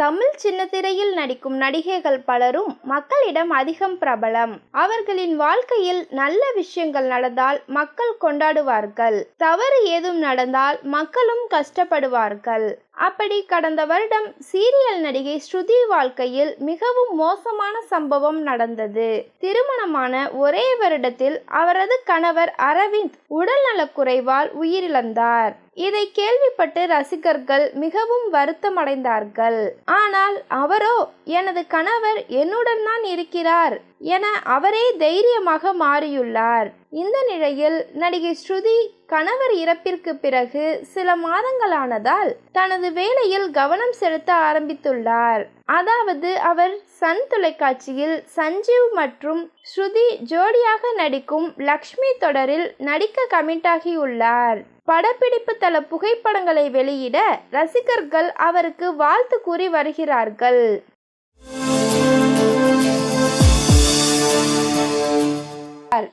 தமிழ் சின்னத்திரையில் நடிக்கும் நடிகைகள் பலரும் மக்களிடம் அதிகம் பிரபலம். அவர்களின் வாழ்க்கையில் நல்ல விஷயங்கள் நடந்தால் மக்கள் கொண்டாடுவார்கள். தவறு ஏதும் நடந்தால் மக்களும் கஷ்டப்படுவார்கள். அப்படி கடந்த வருடம் சீரியல் நடிகை ஸ்ருதி வாழ்க்கையில் மிகவும் மோசமான சம்பவம் நடந்தது. திருமணமான ஒரே வருடத்தில் அவரது கணவர் அரவிந்த் உடல்நலக்குறைவால் உயிரிழந்தார். இதை கேள்விப்பட்டு ரசிகர்கள் மிகவும் வருத்தமடைந்தார்கள். ஆனால் அவரோ எனது கணவர் என்னுடன் தான் இருக்கிறார். என அவரே தைரியமாக மாறியுள்ளார். இந்த நிலையில் நடிகை ஸ்ருதி கணவர் இறப்பிற்கு பிறகு சில மாதங்களானதால் தனது வேலையில் கவனம் செலுத்த ஆரம்பித்துள்ளார். அதாவது அவர் சன் தொலைக்காட்சியில் சஞ்சீவ் மற்றும் ஸ்ருதி ஜோடியாக நடிக்கும் லக்ஷ்மி தொடரில் நடிக்க கமிட் ஆகியுள்ளார் படப்பிடிப்பு தள புகைப்படங்களை வெளியிட ரசிகர்கள் அவருக்கு வாழ்த்து கூறி வருகிறார்கள். al